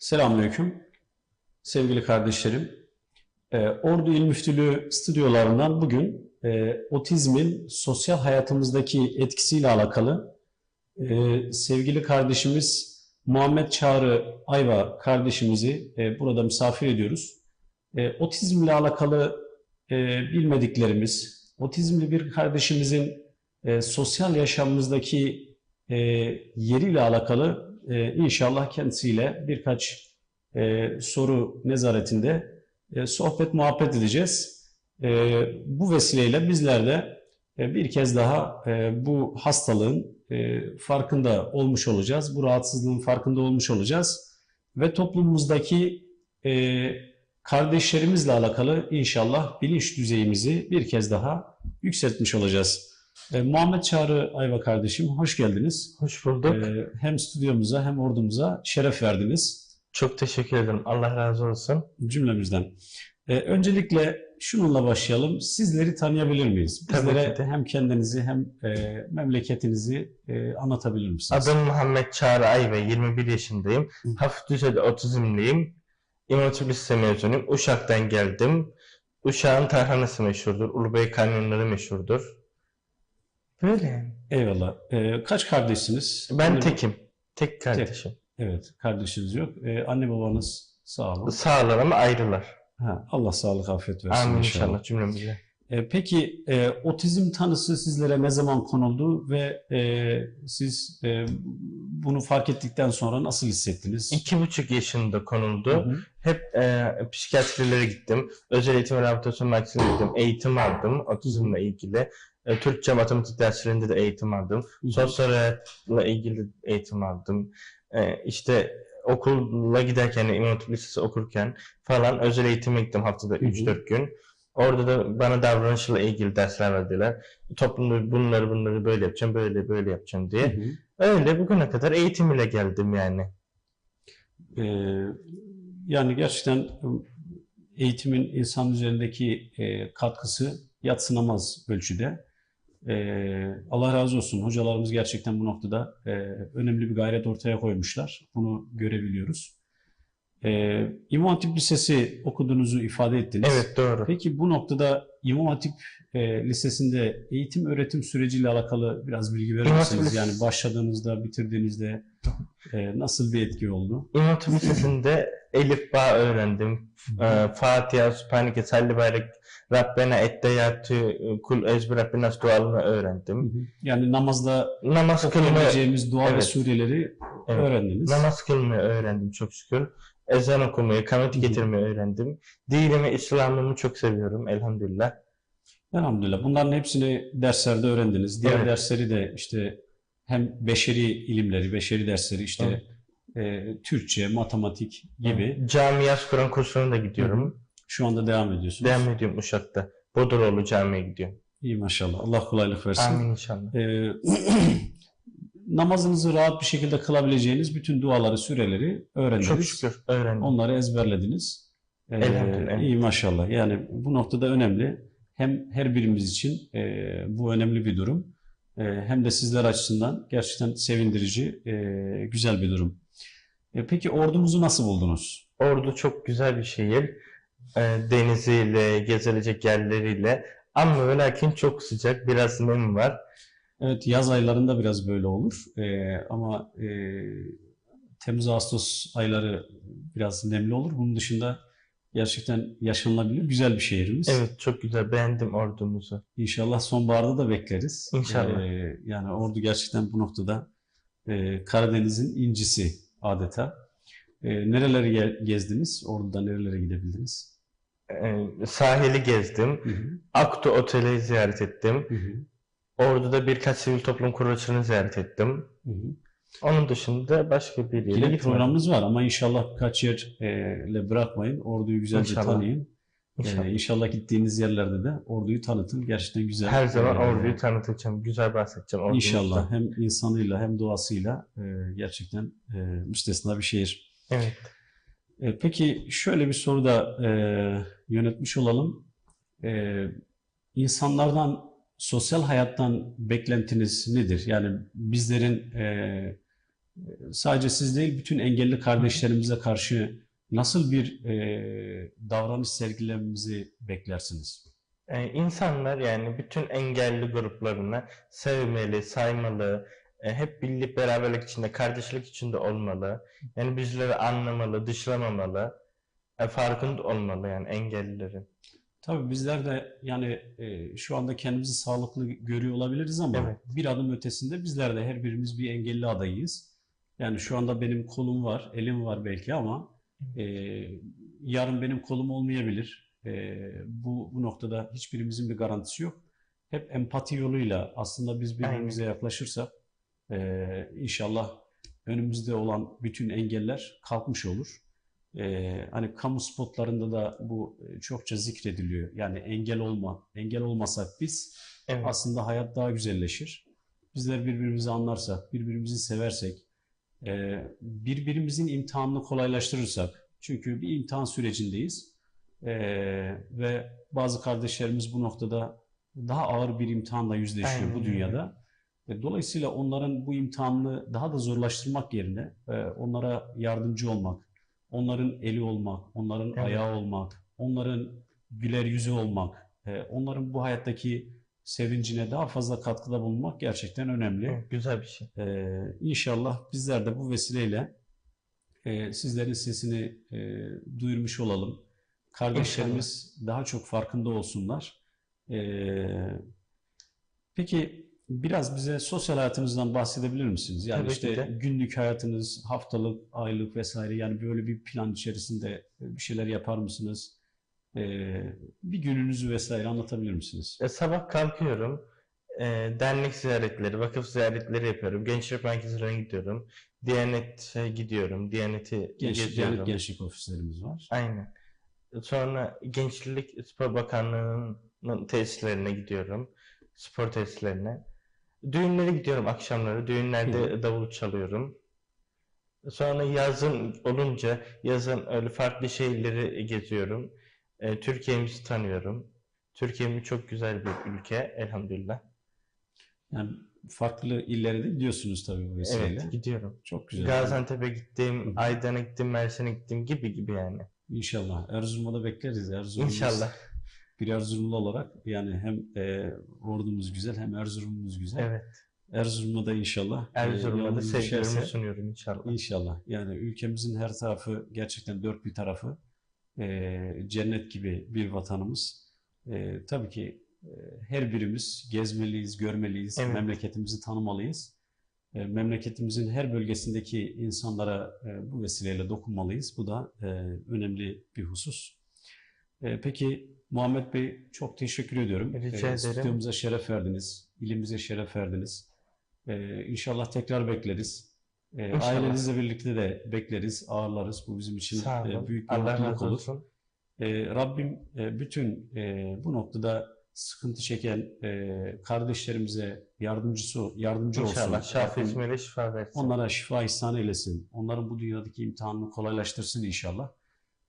Selamünaleyküm. Sevgili kardeşlerim, e, Ordu İl Müftülüğü stüdyolarından bugün e, otizmin sosyal hayatımızdaki etkisiyle alakalı e, sevgili kardeşimiz Muhammed Çağrı Ayva kardeşimizi burada misafir ediyoruz. E, otizmle alakalı bilmediklerimiz, otizmli bir kardeşimizin sosyal yaşamımızdaki e, yeriyle alakalı e, inşallah kendisiyle birkaç e, soru nezaretinde e, sohbet muhabbet edeceğiz. E, bu vesileyle bizler de e, bir kez daha e, bu hastalığın e, farkında olmuş olacağız. Bu rahatsızlığın farkında olmuş olacağız. Ve toplumumuzdaki e, kardeşlerimizle alakalı inşallah bilinç düzeyimizi bir kez daha yükseltmiş olacağız. E, Muhammed Çağrı Ayva kardeşim hoş geldiniz. Hoş bulduk. E, hem stüdyomuza hem ordumuza şeref verdiniz Çok teşekkür ederim. Allah razı olsun. cümlemizden. E, öncelikle şununla başlayalım. Sizleri tanıyabilir miyiz? Tabii Bizlere ki de. hem kendinizi hem e, memleketinizi e, anlatabilir misiniz? Adım Muhammed Çağrı Ayve, 21 yaşındayım. Hı. Hafif düzeyde otizmliyim. İmam Hatip Lise mezunuyum. Uşak'tan geldim. Uşak'ın tarhanası meşhurdur. Ulubey kanyonları meşhurdur. Böyle yani. Eyvallah. E, kaç kardeşsiniz? Ben Anne- tekim. Tek kardeşim. Evet, kardeşiniz yok. E, anne babanız sağ olun. Sağlar ama ayrılar. Ha, Allah sağlık afiyet versin Amin inşallah. inşallah cümlemize. E, peki e, otizm tanısı sizlere ne zaman konuldu ve e, siz e, bunu fark ettikten sonra nasıl hissettiniz? İki buçuk yaşında konuldu. Hı hı. Hep e, psikiyatrilere gittim. Özel eğitim rehabilitasyon merkezine gittim. Eğitim aldım otizmle ilgili. E, Türkçe, matematik derslerinde de eğitim aldım. Sosyal hayatla ilgili eğitim aldım. E, işte okula giderken, İmam Hatip Lisesi okurken falan özel eğitime gittim haftada hı. 3-4 gün. Orada da bana davranışla ilgili dersler verdiler. Toplumda bunları bunları böyle yapacağım, böyle böyle yapacağım Hı diye. hı. Öyle bugüne kadar eğitim ile geldim yani. E, yani gerçekten eğitimin insan üzerindeki e, katkısı yadsınamaz ölçüde. E, Allah razı olsun. Hocalarımız gerçekten bu noktada e, önemli bir gayret ortaya koymuşlar. Bunu görebiliyoruz. E, İmam Hatip Lisesi okuduğunuzu ifade ettiniz. Evet doğru. Peki bu noktada İmam Hatip e, Lisesi'nde eğitim öğretim süreciyle alakalı biraz bilgi verir misiniz? Yani başladığınızda, bitirdiğinizde e, nasıl bir etki oldu? İmam Hatip Lisesi'nde Elif Bağ öğrendim. Ee, Fatiha, Sübhaneke, Salli Barik, Rabbena Etteyatü, Kul Ezbi Rabbinas dualarını öğrendim. Yani namazda Namaz kılmayı, okuyabileceğimiz dua ve Evet. sureleri Evet. öğrendiniz. namaz kılmayı öğrendim çok şükür. Ezan okumayı, Hı hı. getirmeyi öğrendim. Dinimi, İslam'ımı çok seviyorum elhamdülillah. Elhamdülillah. Bunların hepsini derslerde öğrendiniz. Diğer Evet. dersleri de işte hem beşeri ilimleri, beşeri dersleri işte e, Türkçe, matematik gibi Cami yaz Kur'an kursuna da gidiyorum. şu anda devam ediyorsunuz. Devam ediyorum Uşak'ta. Bodroğlu Camii'ye gidiyorum. İyi maşallah. Allah kolaylık versin. Amin inşallah. Ee, namazınızı rahat bir şekilde kılabileceğiniz bütün duaları, süreleri öğrendiniz. Çok şükür öğrendim. Onları ezberlediniz. Ee, Elhamdülillah. iyi maşallah. Yani bu noktada önemli. Hem her birimiz için e, bu önemli bir durum. E, hem de sizler açısından gerçekten sevindirici, e, güzel bir durum. E, peki ordumuzu nasıl buldunuz? Ordu çok güzel bir şehir. Ee, deniziyle, gezilecek yerleriyle. Ama ve lakin çok sıcak, biraz nem var. Evet, yaz aylarında biraz böyle olur. E, ama e, Temmuz-Ağustos ayları biraz nemli olur. Bunun dışında gerçekten yaşanılabilir, güzel bir şehrimiz. Evet, çok güzel. Beğendim ordumuzu. İnşallah sonbaharda da bekleriz. İnşallah. Ee, yani Ordu gerçekten bu noktada e, Karadeniz'in incisi adeta. E, nereleri ge- gezdiniz? Ordu'da nerelere gidebildiniz? Ee, sahili gezdim. Hı hı, Aktu Otel'i ziyaret ettim. hı hı, Ordu'da birkaç sivil toplum kuruluşunu ziyaret ettim. hı hı. Onun dışında başka bir yere Yine gitmedim. programımız var ama inşallah birkaç yerle bırakmayın. Ordu'yu güzelce İnşallah. tanıyın. İnşallah. Ee, inşallah gittiğiniz yerlerde de Ordu'yu tanıtın. Gerçekten güzel. Her zaman Ee, Ordu'yu tanıtacağım. Güzel bahsedeceğim ordumuzdan. İnşallah hem insanıyla hem doğasıyla e, gerçekten e, müstesna bir şehir. Evet. E, Peki şöyle bir soru da e, yönetmiş olalım. E, insanlardan, sosyal hayattan beklentiniz nedir? Yani bizlerin e, sadece siz değil bütün engelli kardeşlerimize karşı nasıl bir e, davranış sergilememizi beklersiniz? Ee, insanlar yani bütün engelli gruplarını sevmeli, saymalı, e, hep birlik beraberlik içinde, kardeşlik içinde olmalı. Yani bizleri anlamalı, dışlamamalı, e, farkında olmalı yani engellilerin. Tabii bizler de yani e, şu anda kendimizi sağlıklı görüyor olabiliriz ama Evet. bir adım ötesinde bizler de her birimiz bir engelli adayıyız. Yani şu anda benim kolum var, elim var belki ama e, yarın benim kolum olmayabilir. E, bu, bu noktada hiçbirimizin bir garantisi yok. Hep empati yoluyla aslında biz birbirimize yaklaşırsak e, inşallah önümüzde olan bütün engeller kalkmış olur. Ee, hani kamu spotlarında da bu e, çokça zikrediliyor. Yani engel olma, engel olmasak biz Evet. aslında hayat daha güzelleşir. Bizler birbirimizi anlarsak, birbirimizi seversek, e, birbirimizin imtihanını kolaylaştırırsak. Çünkü bir imtihan sürecindeyiz. E, ve bazı kardeşlerimiz bu noktada daha ağır bir imtihanla yüzleşiyor Aynen bu dünyada. E, Dolayısıyla onların bu imtihanını daha da zorlaştırmak yerine e, onlara yardımcı olmak, onların eli olmak, onların Evet. ayağı olmak, onların güler yüzü olmak, e, onların bu hayattaki sevincine daha fazla katkıda bulunmak gerçekten önemli. Evet, güzel bir şey. E, İnşallah bizler de bu vesileyle e, sizlerin sesini e, duyurmuş olalım. Kardeşlerimiz daha çok farkında olsunlar. E, peki biraz bize sosyal hayatınızdan bahsedebilir misiniz? Yani Tabii işte de. günlük hayatınız, haftalık, aylık vesaire yani böyle bir plan içerisinde bir şeyler yapar mısınız? E, bir gününüzü vesaire anlatabilir misiniz? E, sabah kalkıyorum. E, dernek ziyaretleri, vakıf ziyaretleri yapıyorum. Gençlik merkezlerine gidiyorum. Diyanet'e gidiyorum. Diyanet'i Genç, geziyorum. Diyanet Gençlik Ofislerimiz var. Aynen. Sonra Gençlik Spor Bakanlığı'nın tesislerine gidiyorum. Spor tesislerine. Düğünlere gidiyorum akşamları. Düğünlerde davul çalıyorum. Sonra yazın olunca yazın öyle farklı şehirleri geziyorum. E, Türkiye'mizi tanıyorum. Türkiye'miz çok güzel bir ülke elhamdülillah. Yani farklı illere de gidiyorsunuz tabii bu vesileyle. Evet gidiyorum. Çok güzel. Gaziantep'e Hı gittim, hı. Aydın'a gittim, Mersin'e gittim gibi gibi yani. İnşallah. Erzurum'a da bekleriz. Erzurum'umuz İnşallah. Bir Erzurumlu olarak yani hem e, ordumuz güzel hem Erzurum'umuz güzel. Evet. Erzurum'a da inşallah e, Erzurum'a da sevgilerimi sunuyorum inşallah. inşallah. Yani ülkemizin her tarafı gerçekten dört bir tarafı e, cennet gibi bir vatanımız. E, tabii ki e, her birimiz gezmeliyiz, görmeliyiz, Evet. memleketimizi tanımalıyız. E, memleketimizin her bölgesindeki insanlara e, bu vesileyle dokunmalıyız. Bu da e, önemli bir husus. E, peki Muhammed Bey çok teşekkür ediyorum. Rica E, stüdyomuza şeref verdiniz, ilimize şeref verdiniz. E, inşallah tekrar bekleriz. E, İnşallah. ailenizle birlikte de bekleriz, ağırlarız. Bu bizim için e, büyük bir mutluluk olur. olsun. E, Rabbim e, bütün e, bu noktada sıkıntı çeken e, kardeşlerimize yardımcısı yardımcı olsun. İnşallah şafi Rabbim ismiyle şifa versin. onlara şifa ihsan eylesin. Onların bu dünyadaki imtihanını kolaylaştırsın inşallah.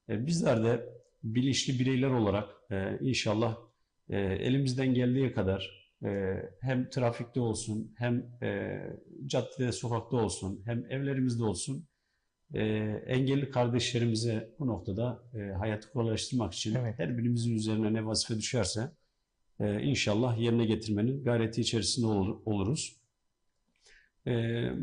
E, bizler de bilinçli bireyler olarak e, inşallah e, elimizden geldiği kadar e, hem trafikte olsun, hem e, caddede, sokakta olsun, hem evlerimizde olsun e, engelli kardeşlerimize bu noktada e, hayatı kolaylaştırmak için Evet. her birimizin üzerine ne vazife düşerse e, inşallah yerine getirmenin gayreti içerisinde olur- oluruz. E,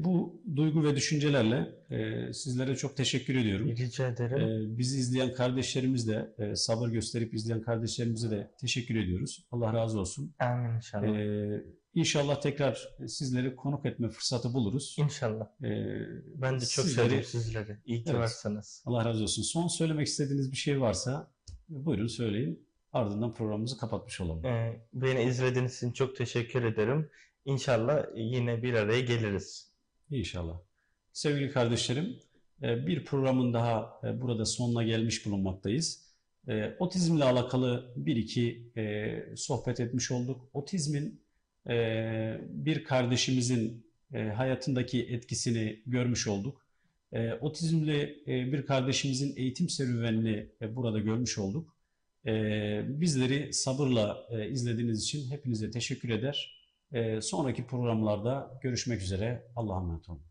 bu duygu ve düşüncelerle e, sizlere çok teşekkür ediyorum. Rica ederim. E, bizi izleyen kardeşlerimiz de e, sabır gösterip izleyen kardeşlerimize de teşekkür ediyoruz. Allah razı olsun. Amin inşallah. E, inşallah tekrar sizleri konuk etme fırsatı buluruz. İnşallah. E, Ben de çok sizleri- sevdim sizleri. İyi ki Evet. varsınız. Allah razı olsun. Son söylemek istediğiniz bir şey varsa buyurun söyleyin. Ardından programımızı kapatmış olalım. Ee, beni izlediğiniz için çok teşekkür ederim. İnşallah yine bir araya geliriz. İnşallah. Sevgili kardeşlerim, e, bir programın daha e, burada sonuna gelmiş bulunmaktayız. E, Otizmle alakalı bir iki sohbet etmiş olduk. Otizmin bir kardeşimizin hayatındaki etkisini görmüş olduk. Otizmli bir kardeşimizin eğitim serüvenini burada görmüş olduk. Bizleri sabırla izlediğiniz için hepinize teşekkür eder. E, Sonraki programlarda görüşmek üzere. Allah'a emanet olun.